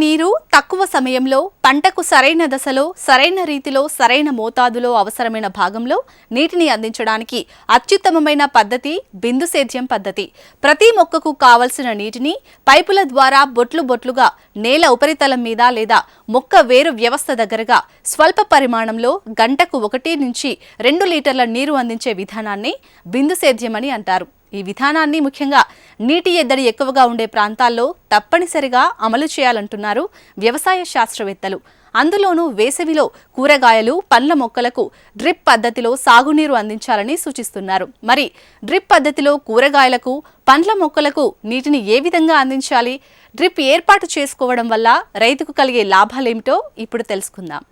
నీరు తక్కువ సమయంలో పంటకు సరైన దశలో సరైన రీతిలో సరైన మోతాదులో అవసరమైన భాగంలో నీటిని అందించడానికి అత్యుత్తమమైన పద్ధతి బిందు సేద్యం పద్ధతి. ప్రతి మొక్కకు కావలసిన నీటిని పైపుల ద్వారా బొట్లు బొట్లుగా నేల ఉపరితలం మీద లేదా మొక్క వేరు వ్యవస్థ దగ్గరగా స్వల్ప పరిమాణంలో గంటకు ఒకటి నుంచి రెండు లీటర్ల నీరు అందించే విధానాన్ని బిందు సేద్యం అని అంటారు. ఈ విధానాన్ని ముఖ్యంగా నీటి ఎద్దడి ఎక్కువగా ఉండే ప్రాంతాల్లో తప్పనిసరిగా అమలు చేయాలంటున్నారు వ్యవసాయ శాస్త్రవేత్తలు. అందులోనూ వేసవిలో కూరగాయలు పండ్ల మొక్కలకు డ్రిప్ పద్ధతిలో సాగునీరు అందించాలని సూచిస్తున్నారు. మరి డ్రిప్ పద్ధతిలో కూరగాయలకు పండ్ల మొక్కలకు నీటిని ఏ విధంగా అందించాలి? డ్రిప్ ఏర్పాటు చేసుకోవడం వల్ల రైతుకు కలిగే లాభాలేమిటో ఇప్పుడు తెలుసుకుందాం.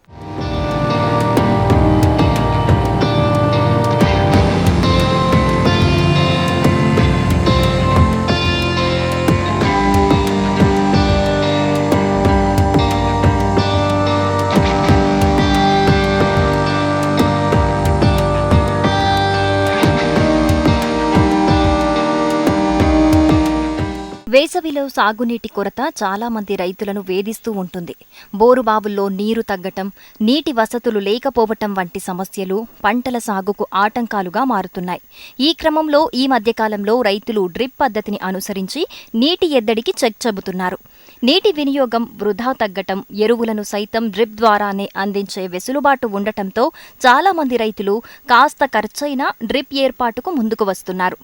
వేసవిలో సాగునీటి కొరత చాలామంది రైతులను వేధిస్తూ ఉంటుంది. బోరుబావుల్లో నీరు తగ్గటం నీటి వసతులు లేకపోవటం వంటి సమస్యలు పంటల సాగుకు ఆటంకాలుగా మారుతున్నాయి. ఈ క్రమంలో ఈ మధ్యకాలంలో రైతులు డ్రిప్ పద్ధతిని అనుసరించి నీటి ఎద్దడికి చెక్ చెబుతున్నారు. నీటి వినియోగం వృధా తగ్గటం ఎరువులను సైతం డ్రిప్ ద్వారానే అందించే వెసులుబాటు ఉండటంతో చాలామంది రైతులు కాస్త ఖర్చైన డ్రిప్ ఏర్పాటుకు ముందుకు వస్తున్నారు.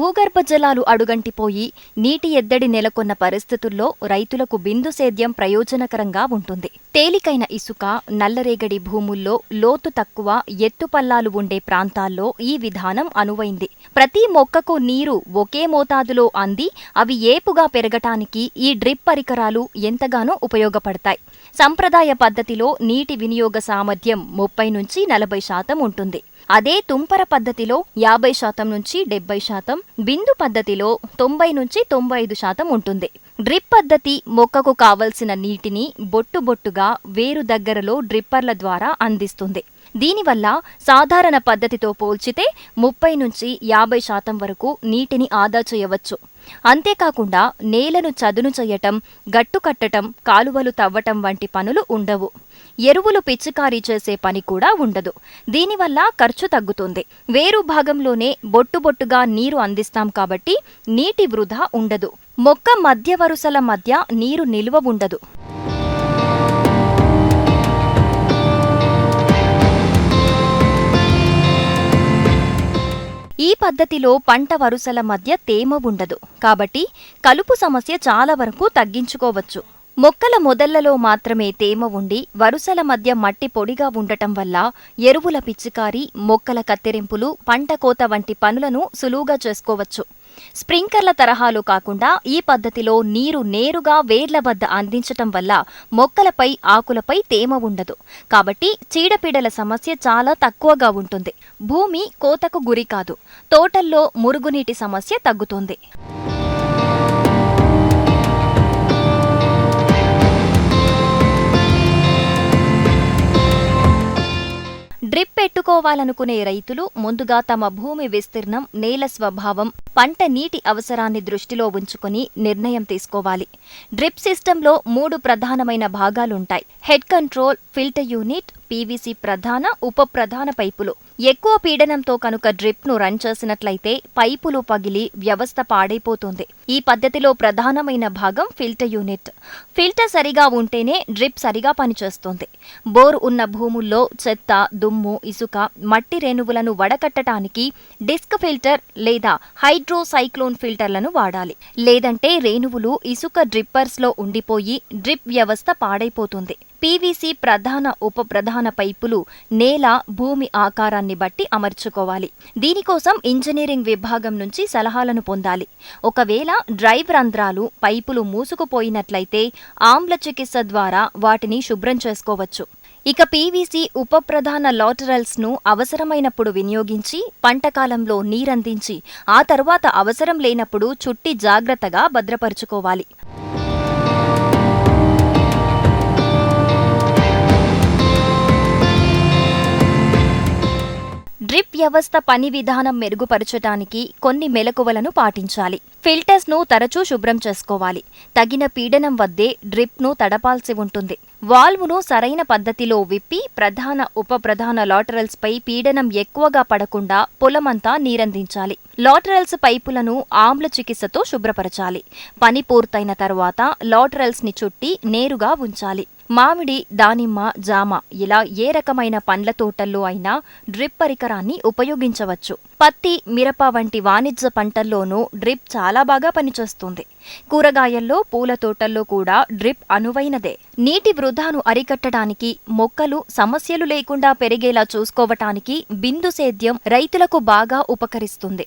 భూగర్భ జలాలు అడుగంటిపోయి నీటి ఎద్దడి నెలకొన్న పరిస్థితుల్లో రైతులకు బిందు సేద్యం ప్రయోజనకరంగా ఉంటుంది. తేలికైన ఇసుక నల్లరేగడి భూముల్లో లోతు తక్కువ ఎత్తుపల్లాలు ఉండే ప్రాంతాల్లో ఈ విధానం అనువైంది. ప్రతి మొక్కకు నీరు ఒకే మోతాదులో అంది అవి ఏపుగా పెరగటానికి ఈ డ్రిప్ పరికరాలు ఎంతగానో ఉపయోగపడతాయి. సంప్రదాయ పద్ధతిలో నీటి వినియోగ సామర్థ్యం ముప్పై నుంచి నలభై శాతం ఉంటుంది. అదే తుంపర పద్ధతిలో యాభై శాతం నుంచి డెబ్బై శాతం బిందు పద్ధతిలో తొంభై నుంచి తొంభై ఐదు శాతం ఉంటుంది. డ్రిప్ పద్ధతి మొక్కకు కావలసిన నీటిని బొట్టు బొట్టుగా వేరు దగ్గరలో డ్రిప్పర్ల ద్వారా అందిస్తుంది. దీనివల్ల సాధారణ పద్ధతితో పోల్చితే ముప్పై నుంచి యాభై శాతం వరకు నీటిని ఆదా చేయవచ్చు. అంతేకాకుండా నేలను చదును చేయటం గట్టు కట్టటం కాలువలు తవ్వటం వంటి పనులు ఉండవు. ఎరువులు పిచికారీ చేసే పని కూడా ఉండదు. దీనివల్ల ఖర్చు తగ్గుతుంది. వేరు భాగంలోనే బొట్టు బొట్టుగా నీరు అందిస్తాం కాబట్టి నీటి వృధా ఉండదు. మొక్క మధ్య వరుసల మధ్య నీరు నిల్వ ఉండదు. ఈ పద్ధతిలో పంట వరుసల మధ్య తేమ ఉండదు. కాబట్టి కలుపు సమస్య చాలా వరకు తగ్గించుకోవచ్చు. మొక్కల మొదళ్ళలో మాత్రమే తేమ ఉండి వరుసల మధ్య మట్టి పొడిగా ఉండటం వల్ల ఎరువుల పిచ్చికారి మొక్కల కత్తిరింపులు పంట కోత వంటి పనులను సులువుగా చేసుకోవచ్చు. స్ప్రింకర్ల తరహాలో కాకుండా ఈ పద్ధతిలో నీరు నేరుగా వేర్ల వద్ద అందించటం వల్ల మొక్కలపై ఆకులపై తేమ ఉండదు. కాబట్టి చీడపీడల సమస్య చాలా తక్కువగా ఉంటుంది. భూమి కోతకు గురి కాదు. తోటల్లో మురుగునీటి సమస్య తగ్గుతుంది. డ్రిప్ పెట్టుకోవాలనుకునే రైతులు ముందుగా తమ భూమి విస్తీర్ణం నేల స్వభావం పంట నీటి అవసరాన్ని దృష్టిలో ఉంచుకుని నిర్ణయం తీసుకోవాలి. డ్రిప్ సిస్టంలో మూడు ప్రధానమైన భాగాలుంటాయి. Head control filter unit PVC ప్రధాన ఉప ప్రధాన పైపులు. ఎక్కువ పీడనంతో కనుక డ్రిప్ను రన్ చేసినట్లయితే పైపులు పగిలి వ్యవస్థ పాడైపోతుంది. ఈ పద్ధతిలో ప్రధానమైన భాగం ఫిల్టర్ యూనిట్. ఫిల్టర్ సరిగా ఉంటేనే డ్రిప్ సరిగా పనిచేస్తుంది. బోర్ ఉన్న భూముల్లో చెత్త దుమ్ము ఇసుక మట్టి రేణువులను వడకట్టడానికి డిస్క్ ఫిల్టర్ లేదా హైడ్రోసైక్లోన్ ఫిల్టర్లను వాడాలి. లేదంటే రేణువులు ఇసుక డ్రిప్పర్స్లో ఉండిపోయి డ్రిప్ వ్యవస్థ పాడైపోతుంది. పీవీసీ ప్రధాన ఉప ప్రధాన పైపులు నేల భూమి ఆకారాన్ని బట్టి అమర్చుకోవాలి. దీనికోసం ఇంజనీరింగ్ విభాగం నుంచి సలహాలను పొందాలి. ఒకవేళ డ్రైవ్ రంధ్రాలు పైపులు మూసుకుపోయినట్లయితే ఆమ్ల చికిత్స ద్వారా వాటిని శుభ్రం చేసుకోవచ్చు. ఇక పీవీసీ ఉప ప్రధాన లాటరల్స్ను అవసరమైనప్పుడు వినియోగించి పంటకాలంలో నీరందించి ఆ తర్వాత అవసరం లేనప్పుడు చుట్టి జాగ్రత్తగా భద్రపరుచుకోవాలి. డ్రిప్ వ్యవస్థ పని విధానం మెరుగుపరచటానికి కొన్ని మెలకువలను పాటించాలి. ఫిల్టర్స్ను తరచూ శుభ్రం చేసుకోవాలి. తగిన పీడనం వద్దే డ్రిప్ను తడపాల్సి ఉంటుంది. వాల్వ్ను సరైన పద్ధతిలో విప్పి ప్రధాన ఉప ప్రధాన పీడనం ఎక్కువగా పడకుండా పొలమంతా నీరందించాలి. లాటరల్స్ పైపులను ఆమ్ల చికిత్సతో శుభ్రపరచాలి. పని పూర్తయిన తరువాత లాటరల్స్ని చుట్టి నేరుగా ఉంచాలి. మామిడి దానిమ్మ జామ ఇలా ఏ రకమైన పండ్ల తోటల్లో అయినా డ్రిప్ పరికరాన్ని ఉపయోగించవచ్చు. పత్తి మిరప వంటి వాణిజ్య పంటల్లోనూ డ్రిప్ చాలా బాగా పనిచేస్తుంది. కూరగాయల్లో పూల తోటల్లో కూడా డ్రిప్ అనువైనదే. నీటి వృధాను అరికట్టడానికి మొక్కలు సమస్యలు లేకుండా పెరిగేలా చూసుకోవటానికి బిందు సేద్యం రైతులకు బాగా ఉపకరిస్తుంది.